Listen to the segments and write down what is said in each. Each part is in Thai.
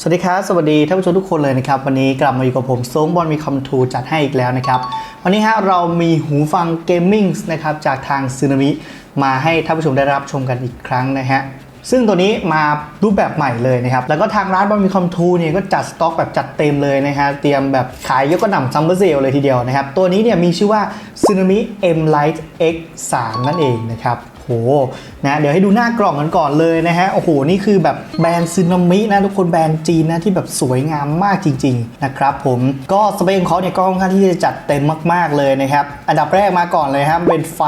สวัสดีครับ สวัสดีท่านผู้ชมทุกคนเลยนะครับ วันนี้กลับมาอยู่กับผมโซงบอลมีคอมทูจัดให้อีกแล้วนะครับ วันนี้ฮะเรามีหูฟังเกมมิ่งนะครับจากทางซึนามิมาให้ท่านผู้ชมได้รับชมกันอีกครั้งนะฮะซึ่งตัวนี้มารูปแบบใหม่เลยนะครับ แล้วก็ทางร้านบอลมีคอมทูเนี่ยก็จัดสต็อกแบบจัดเต็มเลยนะฮะ เตรียมแบบขายยกกระหน่ำซัมเมอร์เซลเลยทีเดียวนะครับ ตัวนี้เนี่ยมีชื่อว่า Tsunami M Lite X3 นั่นเองนะครับ หนะเดี๋ยวให้ดูหน้ากล่องกันก่อนเลยนะฮะโอ้โหนี่คือแบบแบรนด์ซึนามินะทุกคนแบรนด์จีนนะที่แบบสวยงามมากจริงๆนะครับผมก็สเปคของเขาเนี่ยก็ค่อนข้างที่จะจัดเต็มมาก ๆเลยนะครับอันดับแรกมาก่อนเลยครับเป็นไฟ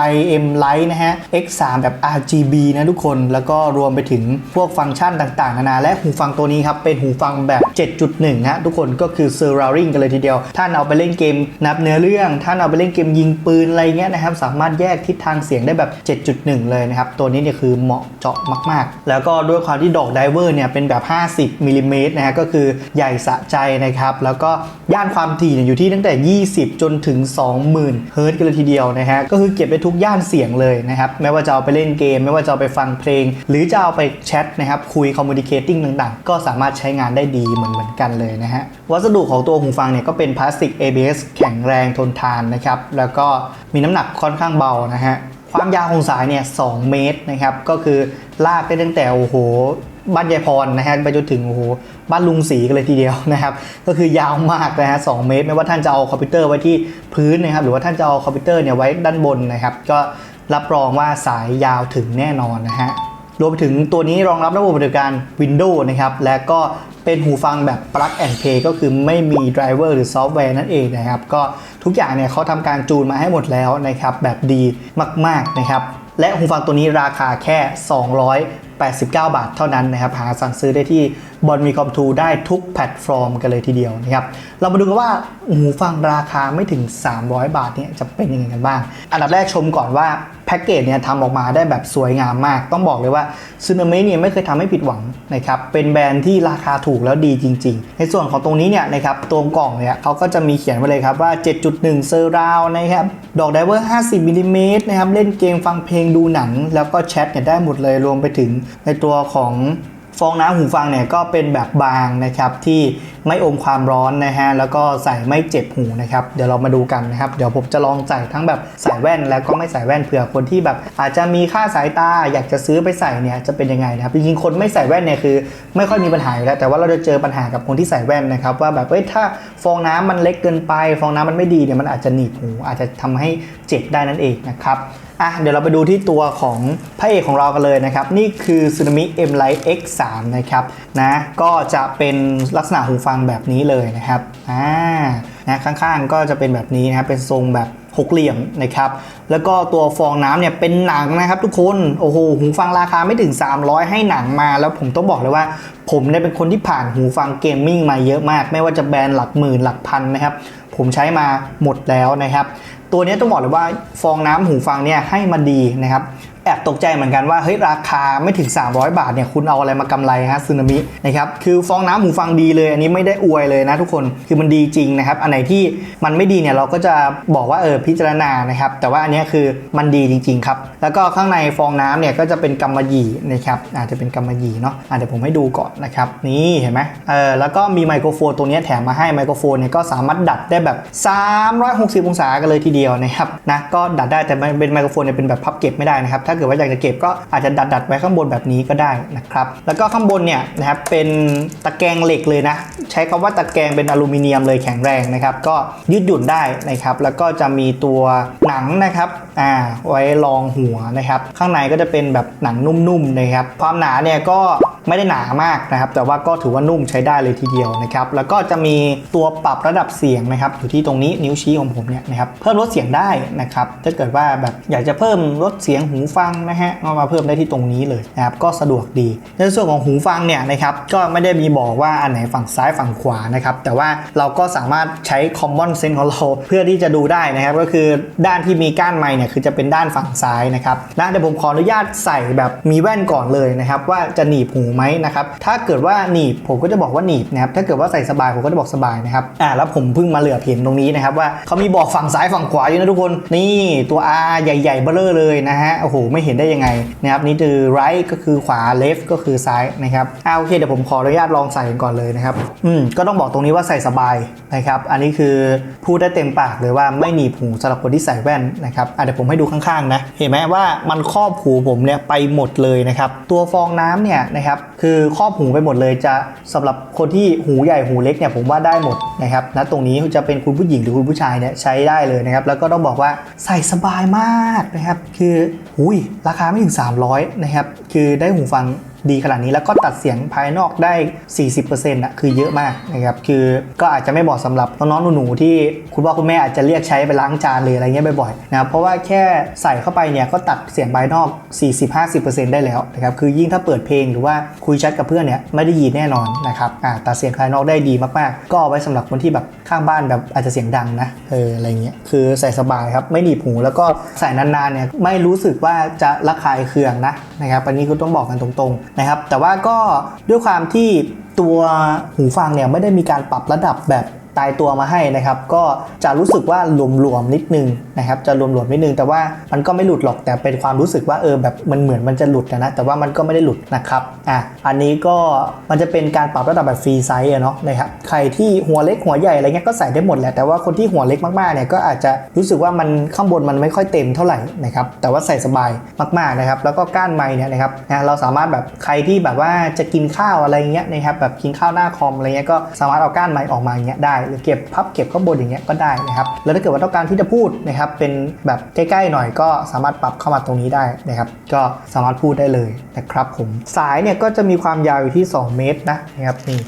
M Light นะฮะ X3 แบบ RGB นะทุกคนแล้วก็รวมไปถึงพวกฟังก์ชันต่างๆนานาและหูฟังตัวนี้ครับเป็นหูฟังแบบ 7.1นะทุกคนก็คือ Surrounding กันเลยทีเดียวถ้าเอาไปเล่นเกมนับเนื้อเรื่องถ้าเอาไปเล่นเกมยิงปืนอะไรเงี้ยนะครับสามารถแยกทิศทางเสียงได้แบบ 7.1เลยนะครับ ตัวนี้เนี่ยคือเหมาะเจาะมาก ๆ แล้วก็ด้วยความที่ดอกไดเวอร์เนี่ยเป็นแบบ 50มิลลิเมตรนะฮะก็คือใหญ่สะใจนะครับ แล้วก็ย่านความถี่เนี่ยอยู่ที่ตั้งแต่ 20 จนถึง 20,000 เฮิร์ตซ์กันเลยทีเดียวนะฮะก็คือเก็บได้ทุกย่านเสียงเลยนะครับไม่ว่าจะเอาไปเล่นเกม ไม่ว่าจะเอาไปฟังเพลง หรือจะเอาไปแชทนะครับคุยคอมมูนิเคติ้งต่างๆ ก็สามารถใช้งานได้ดีเหมือนเหมือนกันเลยนะฮะวัสดุของตัวหูฟังเนี่ยก็เป็นพลาสติก ABS แข็งแรงทนทานนะครับแล้วก็มีน้ำหนักค่อนข้างเบานะฮะ ความยาวของสายเนี่ย2เมตรนะครับ ก็คือลากได้ตั้งแต่โอ้โหบ้านยายพรนะฮะไปจนถึงโอ้โหบ้านลุงสีกันเลยทีเดียวนะครับ ก็คือยาวมากนะฮะสเมตร ไม่ว่าท่านจะเอาคอมพิวเตอร์ไว้ที่พื้นนะครับ หรือว่าท่านจะเอาคอมพิวเตอร์เนี่ยไว้ด้านบนนะครับ ก็รับรองว่าสายยาวถึงแน่นอนนะฮะรวมถึงตัวนี้รองรับระบบปฏิบัติการ Windows นะครับ และก็ เป็นหูฟังแบบ plug and play ก็คือไม่มีไดรเวอร์หรือซอฟต์แวร์นั่นเองนะครับ ก็ทุกอย่างเนี่ยเขาทำการจูนมาให้หมดแล้วนะครับ แบบดีมาก ๆ นะครับ และหูฟังตัวนี้ราคาแค่ 289 บาทเท่านั้นนะครับ หาสั่งซื้อได้ที่บอลมีคอมทูได้ทุกแพลตฟอร์มกันเลยทีเดียวนะครับ เรามาดูกันว่าหูฟังราคาไม่ถึง 300 บาทเนี่ยจะเป็นยังไงกันบ้าง อันดับแรกชมก่อนว่า แพ็กเกจเนี่ยทำออกมาได้แบบสวยงามมาก ต้องบอกเลยว่าซูนามิเนี่ยไม่เคยทำให้ผิดหวังนะครับเป็นแบรนด์ที่ราคาถูกแล้วดีจริง ๆ ในส่วนของตรงนี้เนี่ยนะครับตัวกล่องเนี่ยเขาก็จะมีเขียนไว้เลยครับว่า 7.1 เซอร์ราวนะครับดอกไดเวอร์ 50มิลลิเมตรนะครับเล่นเกมฟังเพลงดูหนัง แล้วก็แชทเนี่ยได้หมดเลยรวมไปถึงในตัวของ ฟองน้ำหูฟังเนี่ยก็เป็นแบบบางนะครับที่ไม่อมความร้อนนะฮะแล้วก็ใส่ไม่เจ็บหูนะครับเดี๋ยวเรามาดูกันนะครับเดี๋ยวผมจะลองใส่ทั้งแบบใส่แว่นแล้วก็ไม่ใส่แว่นเผื่อคนที่แบบ อาจจะมีค่าสายตาอยากจะซื้อไปใส่เนี่ยจะเป็นยังไงนะครับจริงๆคนไม่ใส่แว่นเนี่ยคือ ไม่ค่อยมีปัญหาอยู่แล้วแต่ว่าเราจะเจอปัญหากับคนที่ใส่แว่นนะครับว่าแบบเอ้ยถ้าฟองน้ำมันเล็กเกินไป ฟองน้ำมันไม่ดีเนี่ยมันอาจจะหนีบหูอาจจะทำให้เจ็บได้นั่นเองนะครับ อะเดี๋ยวเราไปดูที่ตัวของพระเอกของเรากันเลยนะครับ นี่คือ Tsunami M Lite X3 นะครับนะก็จะเป็นลักษณะหูฟังแบบนี้เลยนะครับอ่านะข้างๆก็จะเป็นแบบนี้นะครับเป็นทรงแบบหกเหลี่ยมนะครับ แล้วก็ตัวฟองน้ำเนี่ยเป็นหนังนะครับทุกคน โอ้โห หูฟังราคาไม่ถึง 300 ให้หนังมา แล้วผมต้องบอกเลยว่า ผมเนี่ยเป็นคนที่ผ่านหูฟังเกมมิ่งมาเยอะมาก ไม่ว่าจะแบรนด์หลักหมื่นหลักพันนะครับ ผมใช้มาหมดแล้วนะครับ ตัวนี้ต้องบอกเลยว่าฟองน้ำหูฟังเนี่ยให้มาดีนะครับ แอบตกใจเหมือนกันว่าเฮ้ยราคาไม่ถึง 300 บาทเนี่ยคุณเอาอะไรมากำไรฮะซึนามินะครับคือฟองน้ำหูฟังดีเลย อันนี้ไม่ได้อวยเลยนะทุกคนคือมันดีจริงนะครับ อันไหนที่มันไม่ดีเนี่ยเราก็จะบอกว่าเออพิจารณานะครับ แต่ว่าอันนี้คือมันดีจริง ๆ ครับ แล้วก็ข้างในฟองน้ำเนี่ยก็จะเป็นกำมะหยี่นะครับอาจจะเป็นกำมะหยี่เนาะอะเดี๋ยวผมให้ดูก่อนนะครับ นี่เห็นไหมเออแล้วก็มีไมโครโฟนตัวนี้แถมมาให้ไมโครโฟนเนี่ยก็สามารถดัดได้แบบ 360 องศากันเลยทีเดียวนะครับนะก็ดัดได้แต่มันเป็นไมโครโฟนเนี่ยเป็นแบบพับเก็บไม่ได้นะครับถ้าเกิดว่าอยากจะเก็บก็อาจจะดัดดัดไว้ข้างบนแบบนี้ก็ได้นะครับ แล้วก็ข้างบนเนี่ยนะครับเป็นตะแกรงเหล็กเลยนะ ใช้คำว่าตะแกรงเป็นอลูมิเนียมเลยแข็งแรงนะครับ ก็ยืดหยุ่นได้นะครับ แล้วก็จะมีตัวหนังนะครับอ่าไว้รองหัวนะครับ ข้างในก็จะเป็นแบบหนังนุ่มๆนะครับ ความหนาเนี่ยก็ ไม่ได้หนามากนะครับ แต่ว่าก็ถือว่านุ่มใช้ได้เลยทีเดียวนะครับ แล้วก็จะมีตัวปรับระดับเสียงนะครับอยู่ที่ตรงนี้นิ้วชี้ของผมเนี่ยนะครับเพิ่มลดเสียงได้นะครับถ้าเกิดว่าแบบอยากจะเพิ่มลดเสียงหูฟังนะฮะก็มาเพิ่มได้ที่ตรงนี้เลยนะครับก็สะดวกดี ในส่วนของหูฟังเนี่ยนะครับก็ไม่ได้มีบอกว่าอันไหนฝั่งซ้ายฝั่งขวานะครับแต่ว่าเราก็สามารถใช้ common sense ของเราเพื่อที่จะดูได้นะครับก็คือด้านที่มีก้านไม้เนี่ยคือจะเป็นด้านฝั่งซ้ายนะครับนะเดี๋ยวผมขออนุญาตใส่แบบมีแว่นก่อนเลยนะครับว่าจะหนีบหูไหมไหมนะครับถ้าเกิดว่าหนีบผมก็จะบอกว่าหนีบนะครับถ้าเกิดว่าใส่สบายผมก็จะบอกสบายนะครับอ่าแล้วผมเพิ่งมาเหลือเห็นตรงนี้นะครับว่าเขามีบอกฝั่งซ้ายฝั่งขวาอยู่นะทุกคนนี่ตัว R ใหญ่ๆเบ้อเร่อเลยนะฮะโอ้โหไม่เห็นได้ยังไงนะครับนี่คือ right ก็คือขวา left ก็คือซ้ายนะครับอ่าโอเคเดี๋ยวผมขออนุญาตลองใส่ก่อนเลยนะครับอืมก็ต้องบอกตรงนี้ว่าใส่สบายนะครับอันนี้คือพูดได้เต็มปากเลยว่าไม่หนีบหูสำหรับคนที่ใส่แว่นนะครับอะเดี๋ยวผมให้ดูข้างๆนะเห็นไหมว่ามันครอบหูผมเนี่ยไปหมดเลยนะครับตัวฟองน้ำเนี่ยนะครับคือครอบหูไปหมดเลยจะสำหรับคนที่หูใหญ่หูเล็กเนี่ยผมว่าได้หมดนะครับนะตรงนี้จะเป็นคุณผู้หญิงหรือคุณผู้ชายเนี่ยใช้ได้เลยนะครับแล้วก็ต้องบอกว่าใส่สบายมากนะครับคือหุยราคาไม่ถึง 300นะครับคือได้หูฟัง ดีขนาดนี้แล้วก็ตัดเสียงภายนอกได้ 40%อะคือเยอะมากนะครับคือก็อาจจะไม่เหมาะสำหรับน้องๆหนูๆที่คุณพ่อคุณแม่อาจจะเรียกใช้ไปล้างจานหรืออะไรเงี้ยบ่อยๆนะครับเพราะว่าแค่ใส่เข้าไปเนี่ยก็ตัดเสียงภายนอก 40-50%ได้แล้วนะครับคือยิ่งถ้าเปิดเพลงหรือว่าคุยแชทกับเพื่อนเนี่ยไม่ได้ยินแน่นอนนะครับอ่าตัดเสียงภายนอกได้ดีมากๆ ก็เอาไว้สำหรับคนที่แบบข้างบ้านแบบอาจจะเสียงดังนะเอออะไรเงี้ยคือใส่สบายครับไม่หนีบหูแล้วก็ใส่นานๆเนี่ยไม่รู้สึกว่าจะระคายเคืองนะนะครับอันนี้ก็ต้องบอกกันตรงๆนะครับแต่ว่าก็ด้วยความที่ตัวหูฟังเนี่ยไม่ได้มีการปรับระดับแบบ ตายตัวมาให้นะครับ ก็จะรู้สึกว่าหลวมๆนิดนึงนะครับ จะหลวมๆนิดนึง แต่ว่ามันก็ไม่หลุดหรอกแต่เป็นความรู้สึกว่าเออแบบมันเหมือนมันจะหลุดนะ แต่ว่ามันก็ไม่ได้หลุดนะครับอะอันนี้ก็มันจะเป็นการปรับระดับแบบฟรีไซส์เนาะนะครับใครที่หัวเล็กหัวใหญ่อะไรเงี้ยก็ใส่ได้หมดแหละแต่ว่าคนที่หัวเล็กมากๆเนี่ยก็อาจจะรู้สึกว่ามันข้างบนมันไม่ค่อยเต็มเท่าไหร่นะครับแต่ว่าใส่สบายมากๆนะครับ แล้วก็ก้านไม้เนี่ยนะครับนะเราสามารถแบบใครที่แบบว่าจะกินข้าวอะไรเงี้ยนะครับแบบกินข้าวหน้าคอมอะไรเงี้ยก็สามารถเอาก้านไม้ออกมาเงี้ยได้หรือเก็บพับเก็บข้างบนอย่างเงี้ยก็ได้นะครับแล้วถ้าเกิดว่าต้องการที่จะพูดนะครับเป็นแบบใกล้ๆหน่อยก็สามารถปรับเข้ามาตรงนี้ได้นะครับก็สามารถพูดได้เลยนะครับผมสายเนี่ยก็จะมีความยาวอยู่ที่ 2 เมตรนะนะครับนี่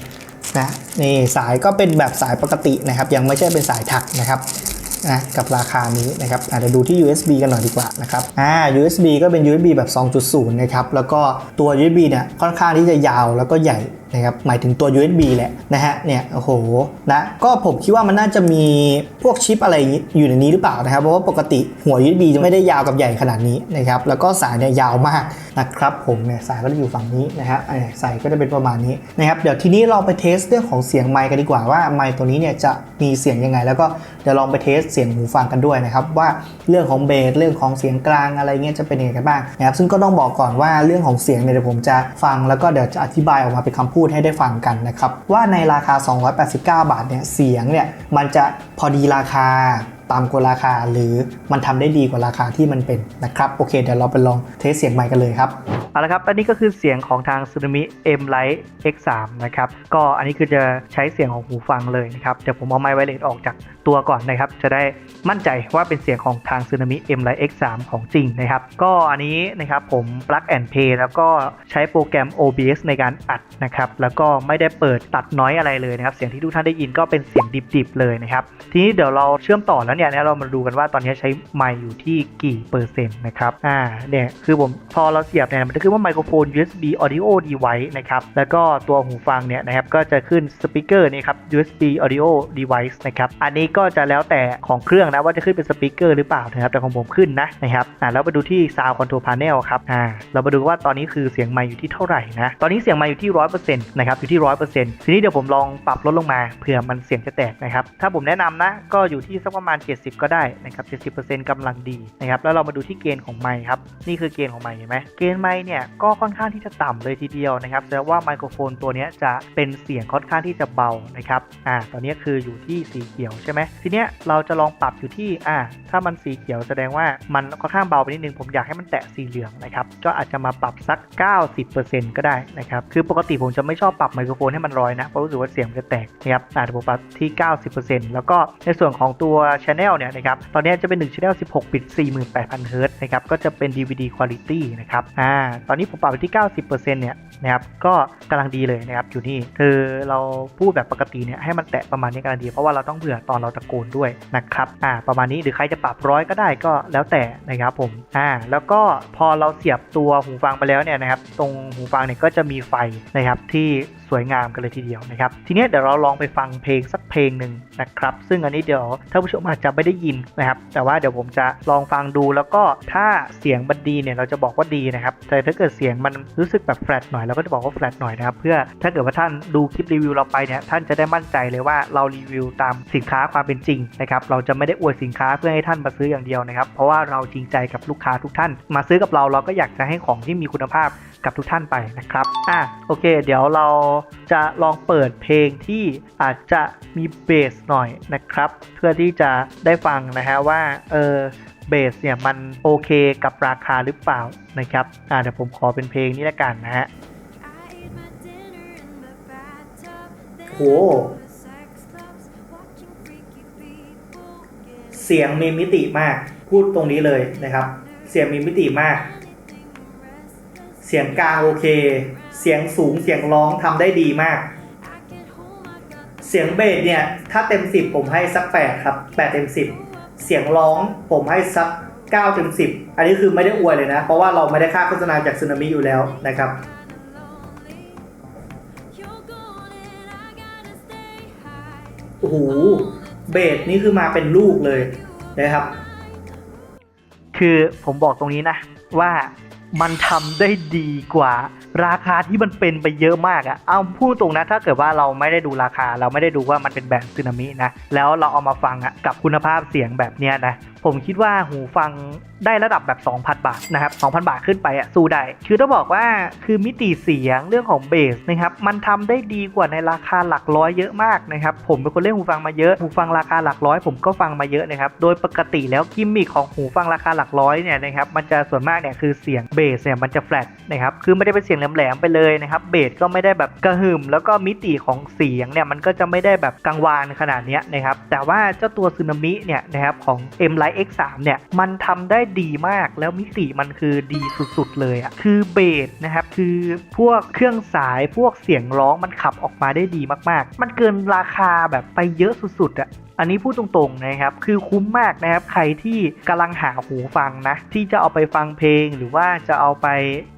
นะนี่สายก็เป็นแบบสายปกตินะครับ ยังไม่ใช่เป็นสายถักนะครับนะกับราคานี้นะครับอาจจะดูที่ USB กันหน่อยดีกว่านะครับอ่า USB ก็เป็น USB แบบ 2.0 นะครับ แล้วก็ตัว USB เนี่ยค่อนข้างที่จะยาวแล้วก็ใหญ่ นะครับหมายถึงตัว USB แหละนะฮะเนี่ยโอ้โหนะก็ผมคิดว่ามันน่าจะมีพวกชิปอะไรอยู่ในนี้หรือเปล่านะครับเพราะว่าปกติหัว USB จะไม่ได้ยาวกับใหญ่ขนาดนี้นะครับแล้วก็สายเนี่ยยาวมากนะครับผมเนี่ยสายก็จะอยู่ฝั่งนี้นะฮะเออสายก็จะเป็นประมาณนี้นะครับเดี๋ยวทีนี้เราไปเทสเรื่องของเสียงไมค์กันดีกว่าว่าไมค์ตัวนี้เนี่ยจะมีเสียงยังไง แล้วก็เดี๋ยวลองไปเทสเสียงหูฟังกันด้วยนะครับว่าเรื่องของเบสเรื่องของเสียงกลางอะไรเงี้ยจะเป็นยังไงกันบ้างนะครับซึ่งก็ต้องบอกก่อนว่าเรื่องของเสียงเนี่ยเดี๋ยวผมจะฟังแล้วก็เดี๋ยวจะอธิบายออกมาเป็นคำพูดูดให้ได้ฟังกันนะครับ ว่าในราคา 289 บาทเนี่ยเสียงเนี่ยมันจะพอดีราคาตามกว่าราคาหรือมันทำได้ดีกว่าราคาที่มันเป็นนะครับ โอเคเดี๋ยวเราไปลองเทสเสียงใหม่กันเลยครับเอาละครับอันนี้ก็คือเสียงของทาง Tsunami M Lite X3 นะครับ ก็อันนี้คือจะใช้เสียงของหูฟังเลยนะครับ เดี๋ยวผมเอาไมค์ไวเลสออกจาก ตัวก่อนนะครับ จะได้มั่นใจว่าเป็นเสียงของทาง Tsunami M Lite X3 ของจริงนะครับ ก็อันนี้นะครับผม plug and play แล้วก็ใช้โปรแกรม OBS ในการอัดนะครับ แล้วก็ไม่ได้เปิดตัดน้อยอะไรเลยนะครับ เสียงที่ทุกท่านได้ยินก็เป็นเสียงดิบๆเลยนะครับ ทีนี้เดี๋ยวเราเชื่อมต่อแล้วเนี่ยเรามาดูกันว่าตอนนี้ใช้ไมค์อยู่ที่กี่เปอร์เซ็นต์นะครับอ่าเนี่ยคือผมพอเราเสียบเนี่ยมันจะขึ้นว่าไมโครโฟน USB audio device นะครับแล้วก็ตัวหูฟังเนี่ยนะครับก็จะขึ้นสปีกเกอร์นี่ครับ USB audio device นะครับอันนี้ก็จะแล้วแต่ของเครื่องนะว่าจะขึ้นเป็นสปีกเกอร์หรือเปล่านะครับแต่ของผมขึ้นนะนะครับอ่าแล้วมาดูที่ sound control panel ครับอ่าเรามาดูว่าตอนนี้คือเสียงไมค์อยู่ที่เท่าไหร่นะตอนนี้เสียงไมค์อยู่ที่100%นะครับอยู่ที่100%ทีนี้เดี๋ยวผมลองปรับลดลงมาเผื่อมันเสียงจะแตกนะครับถ้าผมแนะนำนะก็อยู่ที่สักประมาณ 70 ก็ได้นะครับ 70%กำลังดีนะครับแล้วเรามาดูที่เกณฑ์ของไมค์ครับนี่คือเกณฑ์ของไมค์เห็นไหมเกณฑ์ไมค์เนี่ยก็ค่อนข้างที่จะต่ำเลยทีเดียวนะครับแสดงว่าไมโครโฟนตัวนี้จะเป็นเสียงค่อนข้างที่จะเบานะครับอ่าตอนนี้คืออยู่ที่สีเขียวใช่ไหมทีเนี้ยเราจะลองปรับอยู่ที่อ่าถ้ามันสีเขียวแสดงว่ามันค่อนข้างเบาไปนิดนึงผมอยากให้มันแตะสีเหลืองนะครับก็อาจจะมาปรับสัก 90%ก็ได้นะครับคือปกติผมจะไม่ชอบปรับไมโครโฟนให้มันร้อยนะเพราะรู้สึกว่าเสียงมันจะแตกนะครับอ่าเดี๋ยวผมปรับที่ 90%แล้วก็ในส่วนของตัว Channel เนี่ยนะครับตอนนี้จะเป็น1 Channel 16 บิต 48,000 Hz นะครับก็จะเป็น DVD Quality นะครับอ่าตอนนี้ผมปรับไปที่ 90%เนี่ย นะครับก็กำลังดีเลยนะครับอยู่นี่คือเราพูดแบบปกติเนี่ยให้มันแตะประมาณนี้กำลังดี เพราะว่าเราต้องเผื่อตอนเราตะโกนด้วยนะครับอ่าประมาณนี้หรือใครจะปรับร้อยก็ได้ก็แล้วแต่นะครับผมอ่าแล้วก็พอเราเสียบตัวหูฟังไปแล้วเนี่ยนะครับตรงหูฟังเนี่ยก็จะมีไฟนะครับที่ วยงามกันเลยทีเดียวนะครับ ทีนี้เดี๋ยวเราลองไปฟังเพลงสักเพลงหนึ่งนะครับ ซึ่งอันนี้เดี๋ยวท่านผู้ชมอาจจะไม่ได้ยินนะครับ แต่ว่าเดี๋ยวผมจะลองฟังดูแล้วก็ถ้าเสียงมันดีเนี่ยเราจะบอกว่าดีนะครับ แต่ถ้าเกิดเสียงมันรู้สึกแบบแฟลตหน่อยเราเราก็จะบอกว่าแฟลตหน่อยนะครับ เพื่อถ้าเกิดว่าท่านดูคลิปรีวิวเราไปเนี่ยท่านจะได้มั่นใจเลยว่าเรารีวิวตามสินค้าความเป็นจริงนะครับเราจะไม่ได้อวดสินค้าเพื่อให้ท่านมาซื้ออย่างเดียวนะครับ เพราะว่าเราจริงใจกับลูกค้าทุกท่าน มาซื้อกับเราเราก็อยากจะให้ของที่มีคุณภาพ กับทุกท่านไปนะครับ อะโอเค เดี๋ยวเราจะลองเปิดเพลงที่อาจจะมีเบสหน่อยนะครับ เพื่อที่จะได้ฟังนะฮะว่าเออเบสเนี่ยมันโอเคกับราคาหรือเปล่านะครับ อ่าเดี๋ยวผมขอเป็นเพลงนี้ละกันนะฮะโห เสียงมีมิติมาก พูดตรงนี้เลยนะครับ เสียงมีมิติมาก สียงกลางโอเค เสียงสูงเสียงร้องทำได้ดีมาก เสียงเบสเนี่ย ถ้าเต็ม 10 ผมให้สัก 8 ครับ 8 เต็ม 10 เสียงร้องผมให้สัก 9 เต็ม 10 อันนี้คือไม่ได้อวยเลยนะ เพราะว่าเราไม่ได้ค่าโฆษณาจากซึนามิอยู่แล้วนะครับ โอ้โห เบสนี่คือมาเป็นลูกเลยนะครับ คือผมบอกตรงนี้นะว่า มันทำได้ดีกว่า ราคาที่มันเป็นไปเยอะมากอะเอาพูดตรงนะ ถ้าเกิดว่าเราไม่ได้ดูราคา เราไม่ได้ดูว่ามันเป็นแบรนซึนามินะ แล้วเราเอามาฟังอะกับคุณภาพเสียงแบบเนี้ยนะ ผมคิดว่าหูฟังได้ระดับแบบ 2,000 บาทนะครับ 2,000 บาทขึ้นไปอะสู้ได้ คือต้องบอกว่าคือมิติเสียงเรื่องของเบสนะครับมันทำได้ดีกว่าในราคาหลักร้อยเยอะมากนะครับผมเป็นคนเล่นหูฟังมาเยอะหูฟังราคาหลักร้อยผมก็ฟังมาเยอะนะครับโดยปกติแล้วกิมมิคของหูฟังราคาหลักร้อยเนี่ยนะครับมันจะส่วนมากเนี่ยคือเสียงเบสเนี่ยมันจะแฟลตนะครับคือไม่ได้เป็นเสียงแหลมๆไปเลยนะครับเบสก็ไม่ได้แบบกระหึ่มแล้วก็มิติของเสียงเนี่ยมันก็จะไม่ได้แบบกังวานขนาดนี้นะครับแต่ว่าเจ้าตัวซึนามิเนี่ยนะครับของ M l i X3 เนี่ยมันทำได้ดีมากแล้วมิติมันคือดีสุดๆเลยอะ่ะคือเบสนะครับคือพวกเครื่องสายพวกเสียงร้องมันขับออกมาได้ดีมากๆ มันเกินราคาแบบไปเยอะสุดๆอะ่ะ อันนี้พูดตรงๆนะครับ คือคุ้มมากนะครับ ใครที่กำลังหาหูฟังนะ ที่จะเอาไปฟังเพลงหรือว่าจะเอาไป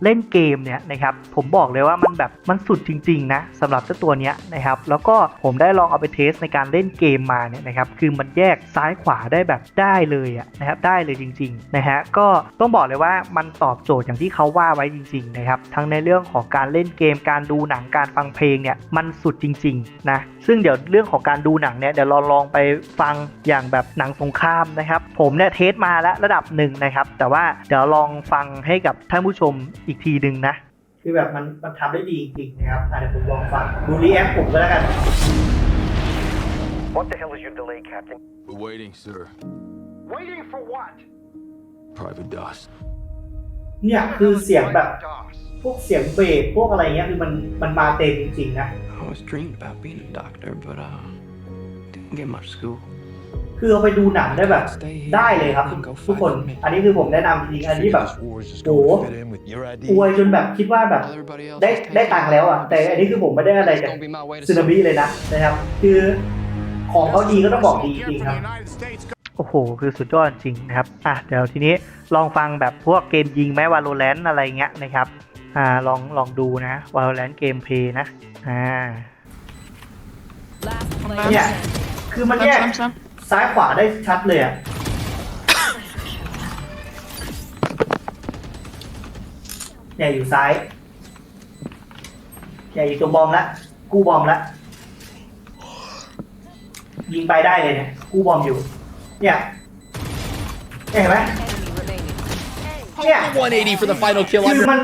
เล่นเกมเนี่ยนะครับ ผมบอกเลยว่ามันแบบมันสุดจริงๆนะสำหรับเจ้าตัวเนี้ยนะครับ แล้วก็ผมได้ลองเอาไปเทสในการเล่นเกมมาเนี่ยนะครับ คือมันแยกซ้ายขวาได้แบบได้เลยอะนะครับ ได้เลยจริงๆนะฮะ ก็ต้องบอกเลยว่ามันตอบโจทย์อย่างที่เขาว่าไว้จริงๆนะครับ ทั้งในเรื่องของการเล่นเกม การดูหนัง การฟังเพลงเนี่ย มันสุดจริงๆนะ ซึ่งเดี๋ยวเรื่องของการดูหนังเนี่ย เดี๋ยวเราลองไปฟังอย่างแบบหนังสงครามนะครับ ผมเนี่ยเทสมาแล้วระดับหนึ่งนะครับ แต่ว่าเดี๋ยวลองฟังให้กับท่านผู้ชมอีกทีหนึ่งนะ คือแบบมันมันทำได้ดีจริงๆนะครับอะเดี๋ยวผมลองฟังดูรีแอคผมก็แล้วกัน What the hell is your delay, Captain? We're waiting, sir. Waiting for what? Private dust. เนี่ยคือเสียงแบบ พวกเสียงเบสพวกอะไรเงี้ยคือมันมันมาเต็มจริงๆนะ I always dreamed about being a doctor, but uh, didn't get much school. คือเอาไปดูหนังได้แบบ ได้เลยครับ ทุกทุกคน อันนี้คือผมแนะนำจริงๆอันนี้แบบโอ้โหอวยจนแบบคิดว่าแบบ While everybody else ได้ is taking ได้ตังค์แล้วอะ แต่อันนี้คือผมไม่ได้อะไร It's จาก gonna be my way to ซึนามิเลยนะนะครับ คือของเขาดีก็ต้องบอกดีจริงๆครับ โอ้โห คือสุดยอดจริงนะครับ อะเดี๋ยวทีนี้ลองฟังแบบพวกเกมยิงไหมวาโลแรนอะไรเงี้ยนะครับ อ่าลองลองดูนะวาโลแรนเกมเพย์นะ อ่าเนี่ย คือมันแยกซ้ายขวาได้ชัดเลยอะเนี่ยอยู่ซ้ายเนี่ยอยู่ตรงบอมละกู้บอมละยิงไปได้เลยเนี่ยกู้บอมอยู่ เนี่ยเนี่ยเห็นไหมเนี่ย180 for the final kill. คือมัน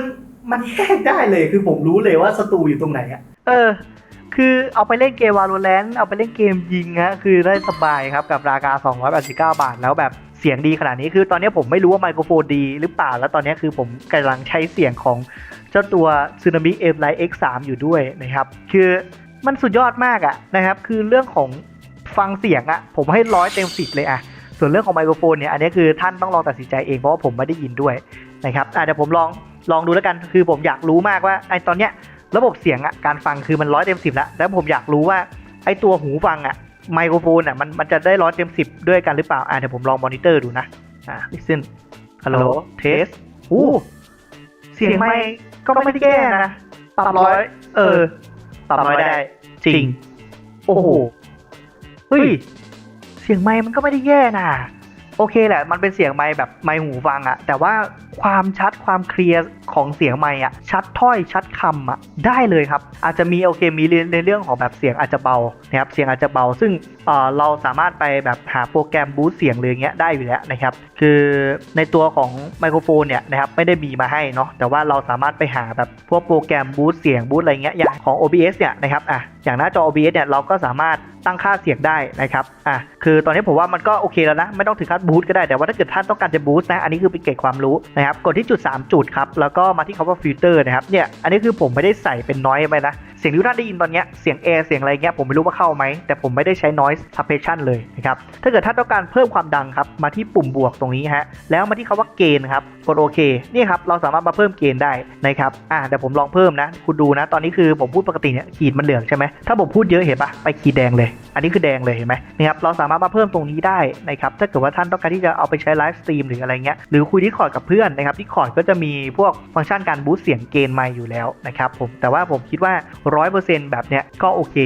มันแยกได้เลยคือผมรู้เลยว่าศัตรูอยู่ตรงไหนอะเออ คือเอาไปเล่นเกม Valorant เอาไปเล่นเกมยิงฮะคือได้สบายครับกับราคา 289 บาทแล้วแบบเสียงดีขนาดนี้คือตอนนี้ผมไม่รู้ว่าไมโครโฟนดีหรือเปล่า แล้วตอนนี้คือผมกำลังใช้เสียงของเจ้าตัว Tsunami M Lite X3 อยู่ด้วยนะครับ คือมันสุดยอดมากอะนะครับ คือเรื่องของฟังเสียงอะผมให้ร้อยเต็มสิบเลยอะส่วนเรื่องของไมโครโฟนเนี่ยอันนี้คือท่านต้องลองตัดสินใจเองเพราะว่าผมไม่ได้ยินด้วยนะครับอะเดี๋ยวผมลองลองดูแล้วกันคือผมอยากรู้มากว่าไอ้ตอนเนี้ย ระบบเสียงอะการฟังคือมันร้อยเต็มสิบแล้วแล้วผมอยากรู้ว่าไอตัวหูฟังอะไมโครโฟนอะมันมันจะได้ร้อยเต็มสิบด้วยกันหรือเปล่าอะเดี๋ยวผมลองมอนิเตอร์ดูนะอะ listen ฮัลโหลเทสอู้เสียงไม่ก็ไม่ได้แย่นะปรับร้อยเออปรับร้อยได้ จริง โอ้โหเฮ้ยเสียงไม่มันก็ไม่ได้แย่นะ โอเคแหละ มันเป็นเสียงไมค์แบบไมค์หูฟังอะแต่ว่าความชัดความเคลียร์ของเสียงไมค์อะชัดถ้อยชัดคำอะได้เลยครับ อาจจะมีโอเคมีในเรื่องของแบบเสียงอาจจะเบานะครับเสียงอาจจะเบา ซึ่งเเราสามารถไปแบบหาโปรแกรมบูสเสียงเลยอย่างเงี้ยได้อยู่แล้วนะครับ คือในตัวของไมโครโฟนเนี่ยนะครับไม่ได้มีมาให้เนาะแต่ว่าเราสามารถไปหาแบบพวกโปรแกรมบูสเสียงบูสอะไรเงี้ยอย่างของ OBS เนี่ยนะครับอะอย่างหน้าจอ OBS เนี่ยเราก็สามารถตั้งค่าเสียงได้นะครับอะคือตอนนี้ผมว่ามันก็โอเคแล้วนะไม่ต้องถึงขั้นบูสต์ก็ได้แต่ว่าถ้าเกิดท่านต้องการจะบูสต์นะอันนี้คือเป็นเกร็ดความรู้นะครับกดที่จุด 3 จุดครับแล้วก็มาที่คำว่าฟิลเตอร์นะครับเนี่ยอันนี้คือผมไม่ได้ใส่เป็นน้อยไปนะ เสียงที่ท่านได้ยินตอนนี้เสียงแอร์เสียงอะไรเงี้ยผมไม่รู้ว่าเข้าไหม แต่ผมไม่ได้ใช้ noise suppression เลยนะครับ ถ้าเกิดท่านต้องการเพิ่มความดังครับ มาที่ปุ่มบวกตรงนี้ฮะ แล้วมาที่คำว่าเกณฑ์ครับ กดโอเค นี่ครับ เราสามารถมาเพิ่มเกณฑ์ได้นะครับอ่าเดี๋ยวผมลองเพิ่มนะ คุณดูนะ ตอนนี้คือผมพูดปกติเนี่ยขีดมันเหลืองใช่ไหมถ้าผมพูดเยอะเห็นปะไปขีดแดงเลย อันนี้คือแดงเลยเห็นไหมนี่ครับ เราสามารถมาเพิ่มตรงนี้ได้นะครับ ถ้าเกิดว่าท่านต้องการที่จะเอาไปใช้ไลฟ์สตรีมหรืออะไรเงี้ย หรือคุยที่คอร์ดกับเพื่อนนะครับที่คอร์ดก็จะมีพวกฟังก์ชันการบูสต์เสียงเกณฑ์ไมค์อยู่แล้วนะครับผมแต่ว่าผมคิดว่าร้อยเปอร์เซ็นต์แบบเนี้ยก็โอเค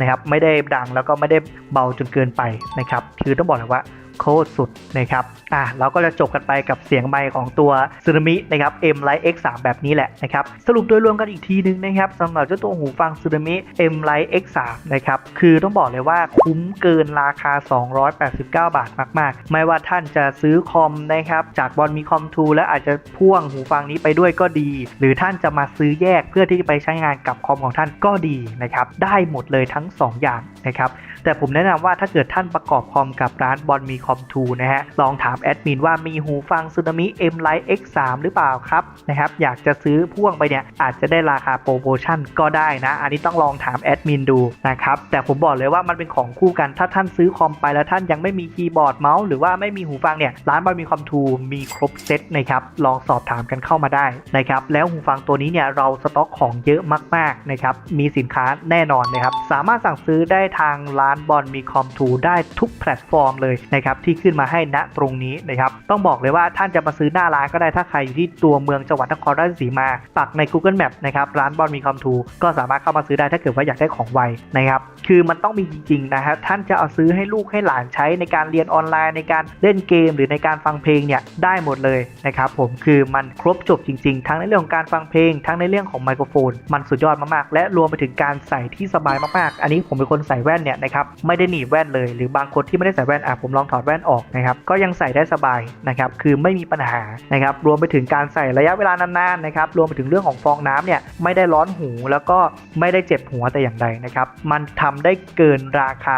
นะครับไม่ได้ดังแล้วก็ไม่ได้เบาจนเกินไปนะครับคือต้องบอกเลยว่า โคตรสุดนะครับอะเราก็จะจบกันไปกับเสียงไมค์ของตัวซึนามินะครับ M Lite X3 แบบนี้แหละนะครับสรุปโดยรวมกันอีกทีนึงนะครับสำหรับเจ้าตัวหูฟังซึนามิ M Lite X3 นะครับคือต้องบอกเลยว่าคุ้มเกินราคา 289 บาทมาก ๆ ไม่ว่าท่านจะซื้อคอมนะครับจากบอลมีคอมทูและอาจจะพ่วงหูฟังนี้ไปด้วยก็ดี หรือท่านจะมาซื้อแยกเพื่อที่จะไปใช้งานกับคอมของท่านก็ดีนะครับได้หมดเลยทั้ง 2 อย่างนะครับ แต่ผมแนะนำว่าถ้าเกิดท่านประกอบคอมกับร้านบอลมีคอมทูนะฮะลองถามแอดมินว่ามีหูฟังซูนามิ M Lite X3 หรือเปล่าครับนะครับอยากจะซื้อพ่วงไปเนี่ยอาจจะได้ราคาโปรโมชั่นก็ได้นะ อันนี้ต้องลองถามแอดมินดูนะครับแต่ผมบอกเลยว่ามันเป็นของคู่กันถ้าท่านซื้อคอมไปแล้วท่านยังไม่มีคีย์บอร์ดเมาส์หรือว่าไม่มีหูฟังเนี่ยร้านบอลมีคอมทูมีครบเซตนะครับลองสอบถามกันเข้ามาได้นะครับแล้วหูฟังตัวนี้เนี่ยเราสต็อกของเยอะมากๆนะครับมีสินค้าแน่นอนนะครับสามารถสั่งซื้อได้ทางร้านานบอลมีคอมทูได้ทุกแพลตฟอร์มเลยนะครับที่ขึ้นมาให้ณตรงนี้นะครับต้องบอกเลยว่าท่านจะมาซื้อหน้าร้านก็ได้ถ้าใครอยู่ที่ตัวเมืองจังหวัดนครราชสีมาปักใน Google Map นะครับร้านบอลมีคอมทูก็สามารถเข้ามาซื้อได้ถ้าเกิดว่าอยากได้ของไวนะครับคือมันต้องมีจริงๆนะครับท่านจะเอาซื้อให้ลูกให้หลานใช้ในการเรียนออนไลน์ในการเล่นเกม หรือในการฟังเพลงเนี่ยได้หมดเลยนะครับผมคือมันครบจบจริงๆ ทั้งในเรื่องของการฟังเพลง ทั้งในเรื่องของไมโครโฟน มันสุดยอดมากๆ และรวมไปถึงการใส่ที่สบายมากๆ อันนี้ผมเป็นคนใส่แว่นเนี่ยนะครับไม่ได้หนีบแว่นเลย หรือบางคนที่ไม่ได้ใส่แว่นอะผมลองถอดแว่นออกนะครับก็ยังใส่ได้สบายนะครับคือไม่มีปัญหานะครับรวมไปถึงการใส่ระยะเวลานานๆนะครับรวมไปถึงเรื่องของฟองน้ำเนี่ยไม่ได้ร้อนหูแล้วก็ไม่ได้เจ็บหัวแต่อย่างใดนะครับมันทำได้เกินราคา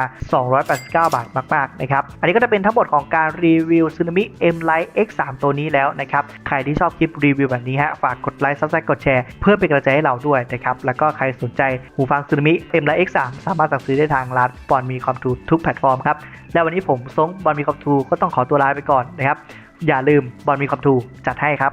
289 บาทมากๆนะครับอันนี้ก็จะเป็นทั้งหมดของการรีวิว Tsunami M Lite X3 ตัวนี้แล้วนะครับใครที่ชอบคลิปรีวิวแบบนี้ฮะฝากกดไลค์ซับสไครต์กดแชร์เพื่อเป็นกำลังใจให้เราด้วยนะครับแล้วก็ใครสนใจหูฟัง Tsunami M Lite X3 สามารถสั่งซื้อได้ทางร้านปอลมีความทูทุกแพลตฟอร์มครับ และวันนี้ผมซงบอลมีความทูก็ต้องขอตัวลาไปก่อนนะครับ อย่าลืมบอลมีความทูจัดให้ครับ